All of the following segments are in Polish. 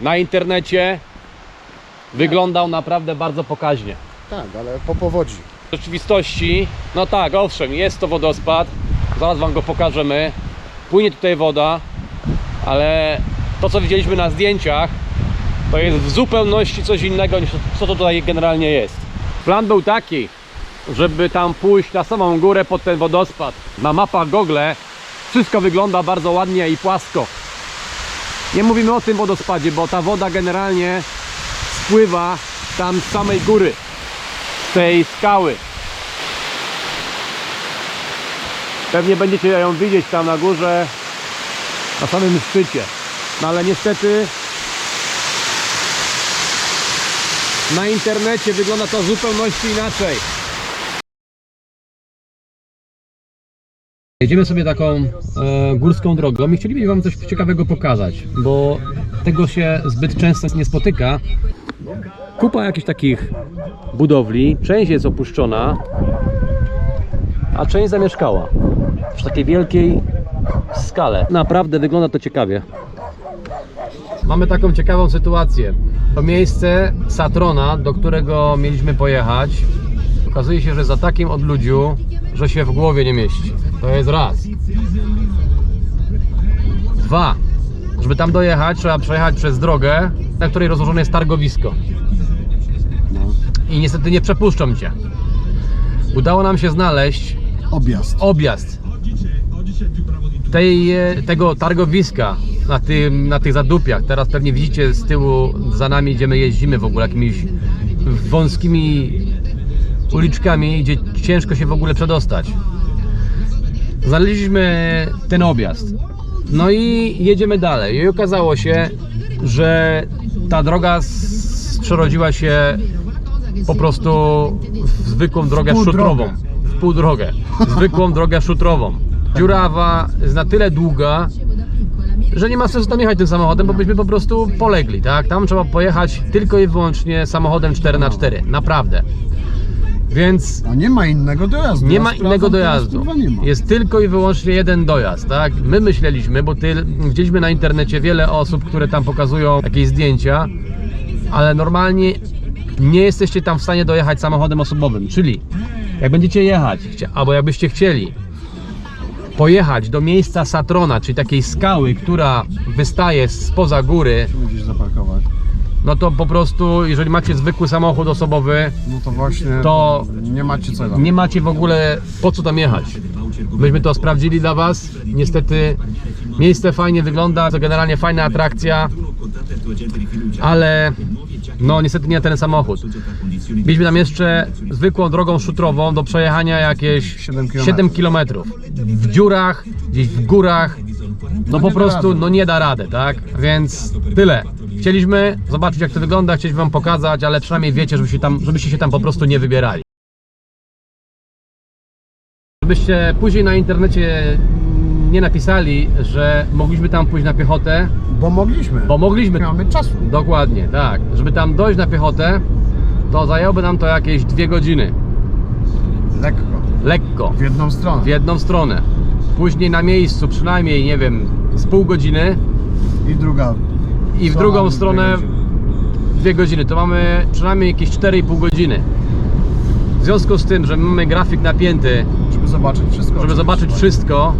na internecie wyglądał naprawdę bardzo pokaźnie. Tak, ale po powodzi. W rzeczywistości, no tak, owszem, jest to wodospad, zaraz Wam go pokażemy. Płynie tutaj woda, ale to co widzieliśmy na zdjęciach, to jest w zupełności coś innego niż co to tutaj generalnie jest. Plan był taki, żeby tam pójść na samą górę pod ten wodospad. Na mapach Google wszystko wygląda bardzo ładnie i płasko. Nie mówimy o tym wodospadzie, bo ta woda generalnie spływa tam z samej góry z tej skały. Pewnie będziecie ją widzieć tam na górze, na samym szczycie. No ale niestety na internecie wygląda to w zupełności inaczej. Jedziemy sobie taką e, górską drogą i chcielibyśmy Wam coś ciekawego pokazać, bo tego się zbyt często nie spotyka. Kupa jakichś takich budowli, część jest opuszczona, a część zamieszkała w takiej wielkiej skale. Naprawdę wygląda to ciekawie. Mamy taką ciekawą sytuację. To miejsce Satrona, do którego mieliśmy pojechać, okazuje się, że za takim odludziu, że się w głowie nie mieści. To jest raz. Dwa. Żeby tam dojechać, trzeba przejechać przez drogę, na której rozłożone jest targowisko. I niestety nie przepuszczą cię. Udało nam się znaleźć Objazd. objazd tej, e, tego targowiska na, tym, na tych zadupiach. Teraz pewnie widzicie z tyłu za nami, gdzie my jeździmy w ogóle jakimiś wąskimi uliczkami, gdzie ciężko się w ogóle przedostać. Znaleźliśmy ten objazd. No i jedziemy dalej. I okazało się, że ta droga przerodziła się po prostu w zwykłą drogę szutrową. W pół drogę. Zwykłą drogę szutrową. Dziurawa jest na tyle długa, że nie ma sensu tam jechać tym samochodem, bo byśmy po prostu polegli, tak? Tam trzeba pojechać tylko i wyłącznie samochodem 4x4. Naprawdę. Więc A nie ma innego dojazdu. nie Ja ma sprawdzam innego teraz, dojazdu. kurwa, nie ma. Jest tylko i wyłącznie jeden dojazd, tak? My myśleliśmy, bo ty, widzieliśmy na internecie wiele osób, które tam pokazują jakieś zdjęcia, ale normalnie nie jesteście tam w stanie dojechać samochodem osobowym. Czyli jak będziecie jechać, chcia- albo jakbyście chcieli pojechać do miejsca Satrona, czyli takiej skały, która wystaje spoza góry, Musisz zaparkować. No to po prostu, jeżeli macie zwykły samochód osobowy, No to właśnie. To- Nie macie co nie macie w ogóle po co tam jechać. Myśmy to sprawdzili dla Was. Niestety miejsce fajnie wygląda, to generalnie fajna atrakcja, ale no niestety nie ten samochód. Mieliśmy tam jeszcze zwykłą drogą szutrową do przejechania jakieś 7 kilometrów. 7 km. W dziurach, gdzieś w górach. No po da prostu no nie da rady, tak? Więc tyle. Chcieliśmy zobaczyć jak to wygląda, chcieliśmy Wam pokazać, ale przynajmniej wiecie, żebyście, tam, żebyście się tam po prostu nie wybierali. Żebyście później na internecie nie napisali, że mogliśmy tam pójść na piechotę, Bo mogliśmy. bo mogliśmy. Nie mamy czasu. Dokładnie, tak. Żeby tam dojść na piechotę, to zajęłoby nam to jakieś dwie godziny. Lekko. Lekko. W jedną stronę. W jedną stronę. Później na miejscu przynajmniej, nie wiem, z pół godziny I druga. I w drugą stronę dwie godziny. To mamy przynajmniej jakieś 4,5 godziny. W związku z tym, że mamy grafik napięty, Żeby zobaczyć wszystko. żeby zobaczyć wszystko,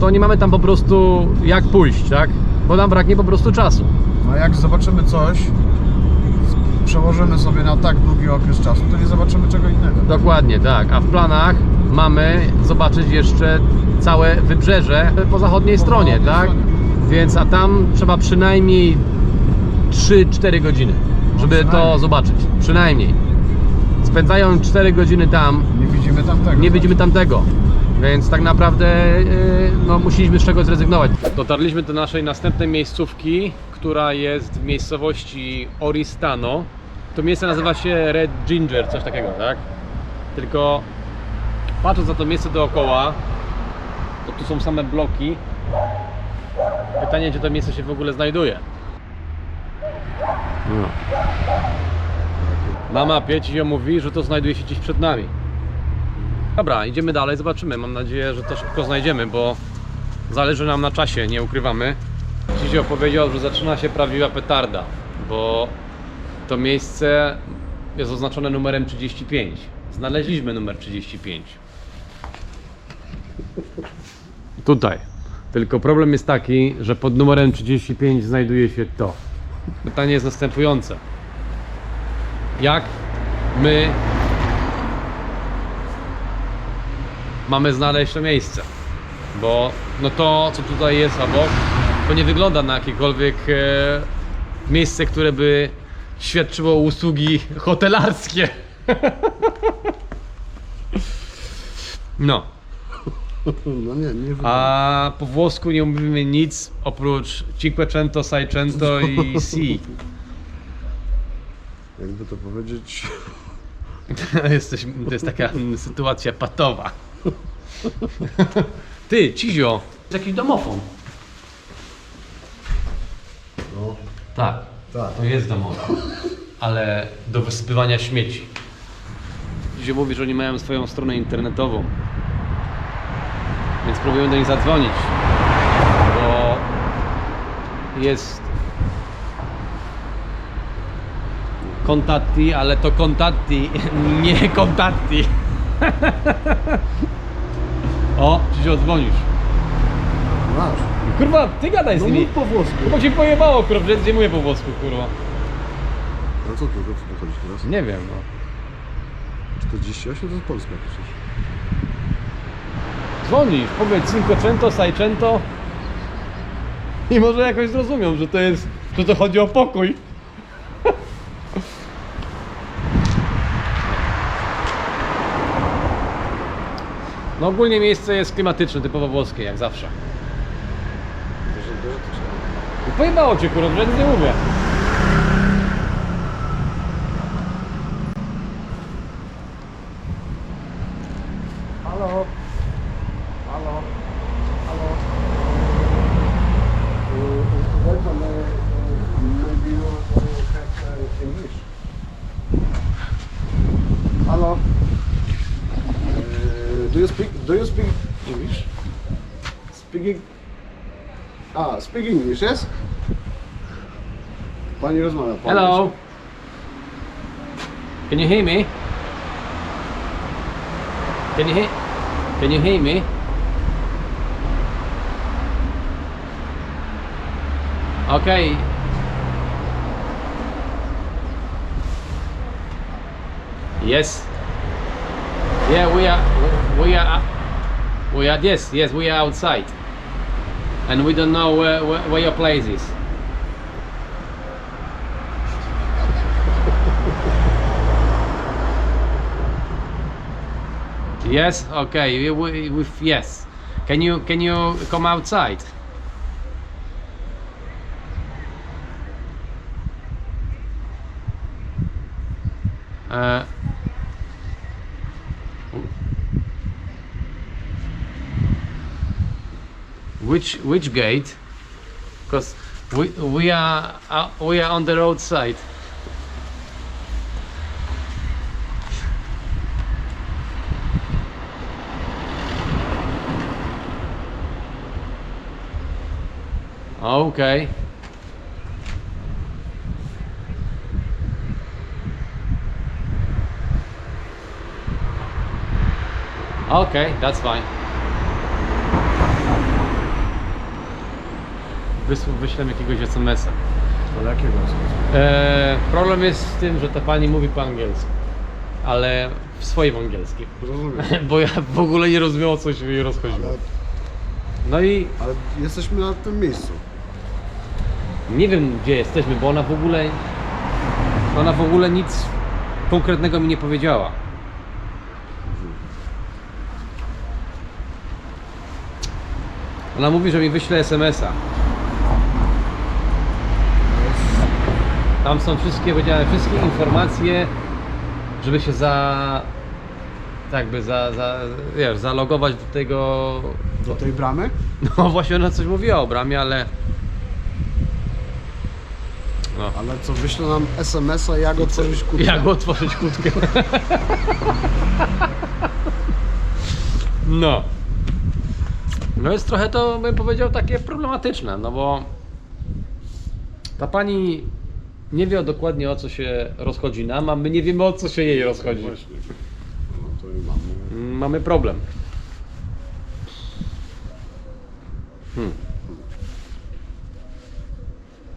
to nie mamy tam po prostu jak pójść, tak? Bo nam braknie po prostu czasu. No jak zobaczymy coś, przełożymy sobie na tak długi okres czasu, to nie zobaczymy czego innego. Dokładnie, tak. A w planach mamy zobaczyć jeszcze całe wybrzeże po zachodniej stronie, zachodniej tak? stronie. Więc a tam trzeba przynajmniej 3-4 godziny, żeby to zobaczyć. Przynajmniej. Spędzają 4 godziny tam, Nie widzimy tamtego. nie widzimy tamtego. Więc tak naprawdę yy, no, musieliśmy z czegoś zrezygnować. Dotarliśmy do naszej następnej miejscówki, która jest w miejscowości Oristano. To miejsce nazywa się Red Ginger, coś takiego, tak? Tylko patrząc na to miejsce dookoła, to tu są same bloki. Pytanie, gdzie to miejsce się w ogóle znajduje. No. Na mapie ci się mówi, że to znajduje się gdzieś przed nami. Dobra, idziemy dalej, zobaczymy. Mam nadzieję, że to szybko znajdziemy, bo zależy nam na czasie, nie ukrywamy. Cizio powiedział, że zaczyna się prawdziwa petarda, bo to miejsce jest oznaczone numerem 35. Znaleźliśmy numer 35. Tutaj. Tylko problem jest taki, że pod numerem 35 znajduje się to. Pytanie jest następujące. Jak my mamy znaleźć to miejsce? Bo no to, co tutaj jest obok, to nie wygląda na jakiekolwiek e, miejsce, które by świadczyło usługi hotelarskie. No. No nie, nie. A po włosku nie mówimy nic oprócz Cinquecento, Seicento i Si. Jakby to powiedzieć... Jesteś, to jest taka sytuacja patowa. Ty, Cizio, jest jakiś domofon. No, Tak, tak. to jest domofon, ale do wysypywania śmieci. Cizio mówi, że oni mają swoją stronę internetową. Więc próbujemy do nich zadzwonić, bo jest kontatti, ale to kontatti, nie kontatti. O, Cizio, dzwonisz. Masz. Kurwa, ty gadaj z No nimi. mów po włosku. Bo cię pojebało, kurwa, że nie mówię po włosku, kurwa. No co tu, co tu chodzi teraz? Nie wiem, no. 48 to jest Polska przecież. Dzwonisz, powiedz Cinquecento, Seicento i może jakoś zrozumią, że to jest, że to chodzi o pokój. No ogólnie miejsce jest klimatyczne, typowo włoskie, jak zawsze. Dużo, dużo to trzeba. Pojebało cię, kurwa, że nic nie mówię. Speak English, yes? Pani rozmawia po Hello. Can you hear me? Can you hear? Can you hear me? Okay. Yes. Yeah, we are. We are. We are. Yes, yes, we are outside, and we don't know where, where, where your place is. Yes. Okay. We, we, yes. Can you can you come outside? Which which gate? Because we we are uh, we are on the roadside. Okay. Okay, that's fine. Wyślę jakiegoś SMS-a. Ale jakiego sensu? Eee, problem jest z tym, że ta pani mówi po angielsku, ale w swoim angielskim. Rozumiem. Bo ja w ogóle nie rozumiem o co się jej rozchodziło. Ale, No i ale jesteśmy na tym miejscu. nie wiem gdzie jesteśmy, bo ona w ogóle ona w ogóle nic konkretnego mi nie powiedziała. Ona mówi, że mi wyśle SMS-a. Tam są wszystkie, powiedziałem, wszystkie informacje, żeby się za tak by za, za wiesz, zalogować do tego Do tej bramy? no właśnie ona coś mówiła o bramie, ale no. Ale co, wyśle nam SMS-a, jak otworzyć kutkę? Jak otworzyć kłódkę? No. No jest trochę to, bym powiedział, takie problematyczne, no bo Ta pani nie wie dokładnie o co się rozchodzi nam, a my nie wiemy o co się jej rozchodzi. Właśnie. No to i mamy. Mm, Mamy problem. Hmm.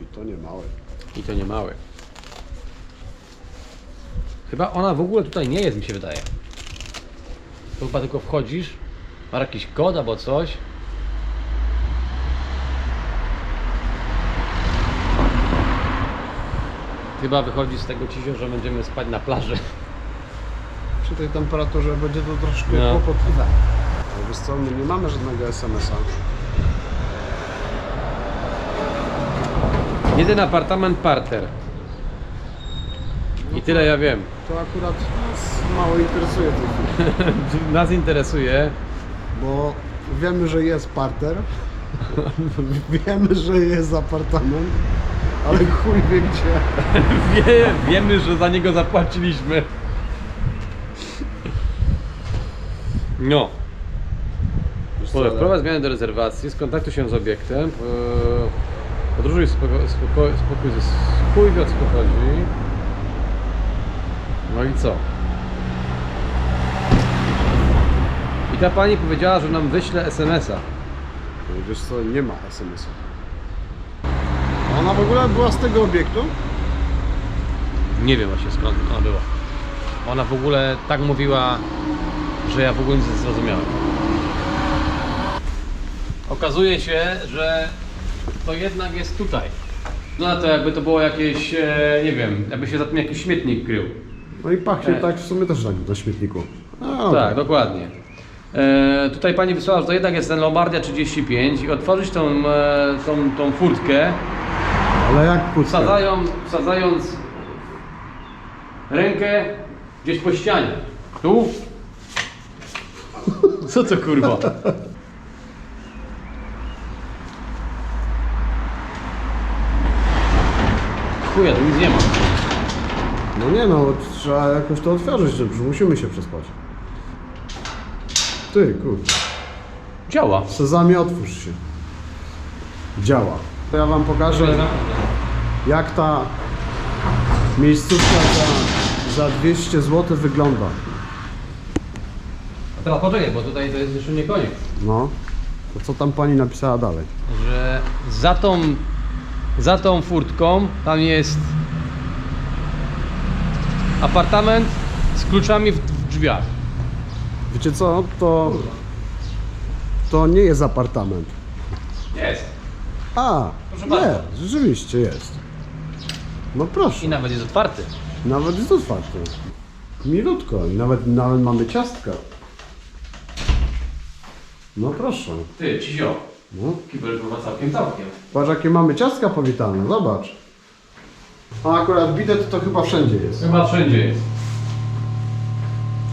I to nie małe. I to nie mały. Chyba ona w ogóle tutaj nie jest, mi się wydaje. To chyba tylko wchodzisz, ma jakiś kod albo coś. Chyba wychodzi z tego cizio, że będziemy spać na plaży. Przy tej temperaturze będzie to troszkę No. kłopotliwe. Ale wiesz co, my nie mamy żadnego SMS-a. Jeden apartament parter. I tyle ja wiem. To akurat nas mało interesuje tej. Nas interesuje, Bo wiemy, że jest parter. wiemy, że jest apartament. Ale chuj wie gdzie. Wie, wiemy, że za niego zapłaciliśmy. No. Ale- Wprowadź zmiany do rezerwacji, skontaktuj się z obiektem, po- podróżuj spoko, spoko, spokój ze o co chodzi. No i co? I ta pani powiedziała, że nam wyśle SMS-a. No Wiesz co, nie ma SMS-a. Ona w ogóle była z tego obiektu? Nie wiem właśnie skąd ona była. Ona w ogóle tak mówiła, że ja w ogóle nic nie zrozumiałem. Okazuje się, że to jednak jest tutaj. No to jakby to było jakieś, e, nie wiem, jakby się za tym jakiś śmietnik krył. No i pachnie E. tak w sumie też tak na śmietniku. A, Tak, dokładnie. E, tutaj pani wysłała, że to jednak jest ten Lombardia 35 i otworzyć tą, e, tą, tą furtkę, Ale jak puszczę? wsadzają, wsadzając rękę gdzieś po ścianie. Tu? Co to kurwa? Chuja, tu nic nie ma. No nie no, trzeba jakoś to otworzyć, że musimy się przespać. Ty, kurde. Działa. Sezamie, otwórz się. Działa. To ja wam pokażę, jak ta miejscówka za, za 200 zł wygląda. A teraz poczekaj, bo tutaj to jest jeszcze nie koniec. No. To co tam pani napisała dalej? Że za tą, za tą furtką tam jest apartament z kluczami w, w drzwiach. Wiecie co? To, to nie jest apartament. Jest. A, Proszę nie, bardzo. rzeczywiście jest. No proszę. I nawet jest otwarty. Nawet jest otwarte. Milutko. I nawet, nawet mamy ciastka. No proszę. Ty, Cizio. No. Kibel bywa całkiem całkiem. Patrz jakie mamy ciastka powitane, zobacz. A akurat bidet to chyba wszędzie jest. Chyba wszędzie jest.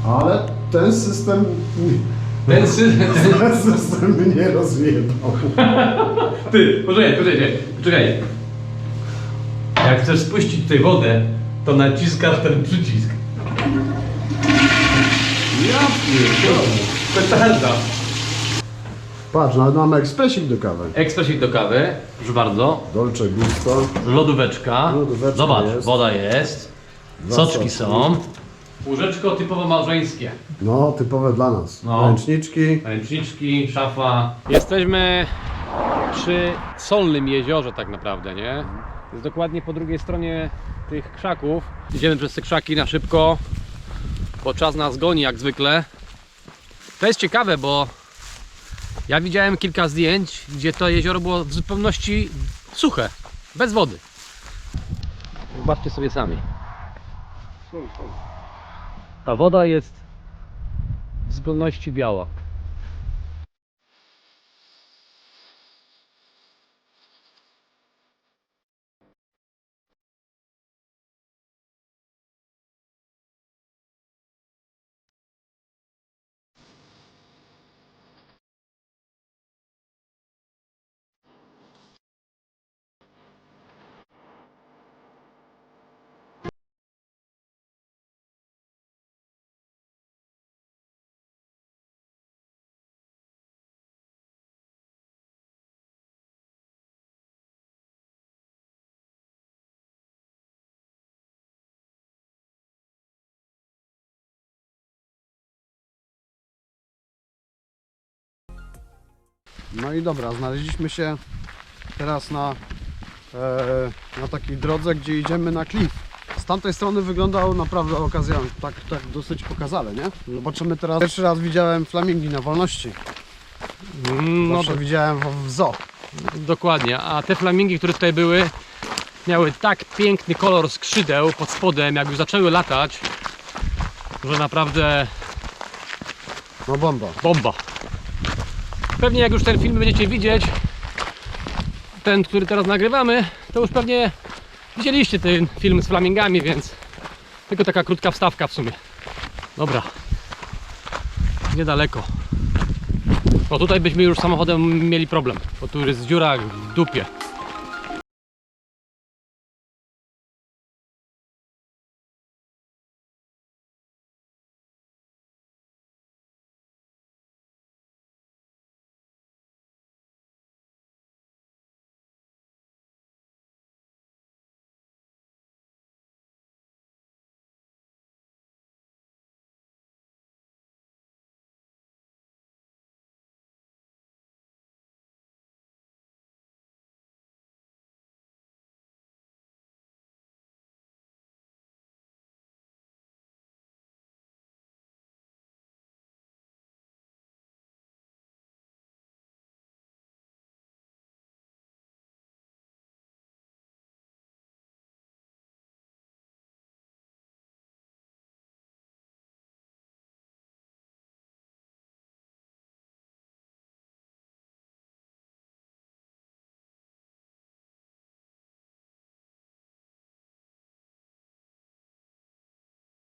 Ale ten system... Ten system... Ten system mnie rozjebał. Ty, poczekaj, poczekaj, poczekaj. Jak chcesz spuścić tutaj wodę, to naciskasz ten przycisk. Ja pierdolę. Petarda. Patrz, nawet mamy ekspresik do kawy. Ekspresik do kawy, proszę bardzo. Dolce Gusto. Lodóweczka. Lodóweczka Zobacz, jest. woda jest. Dwa Soczki soczki. są. Łóżeczko typowo małżeńskie. No, typowe dla nas. No. Ręczniczki. Ręczniczki, szafa. Jesteśmy przy Solnym jeziorze tak naprawdę, nie? Jest dokładnie po drugiej stronie tych krzaków. Idziemy przez te krzaki na szybko, bo czas nas goni jak zwykle. To jest ciekawe, bo ja widziałem kilka zdjęć, gdzie to jezioro było w zupełności suche, bez wody. Zobaczcie sobie sami. Ta woda jest w zupełności biała. No i dobra, znaleźliśmy się teraz na, e, na takiej drodze, gdzie idziemy na klif. Z tamtej strony wyglądał naprawdę okazja, tak, tak dosyć pokazale, nie? Zobaczymy teraz. Pierwszy raz widziałem flamingi na wolności. Mm, No Zawsze to, widziałem w, w zoo. dokładnie. A te flamingi, które tutaj były, miały tak piękny kolor skrzydeł pod spodem, jak już zaczęły latać, że naprawdę No bomba. bomba. Pewnie jak już ten film będziecie widzieć, ten, który teraz nagrywamy, to już pewnie widzieliście ten film z flamingami, więc tylko taka krótka wstawka w sumie. Dobra. Niedaleko. Bo tutaj byśmy już samochodem mieli problem, bo tu jest dziura w dupie.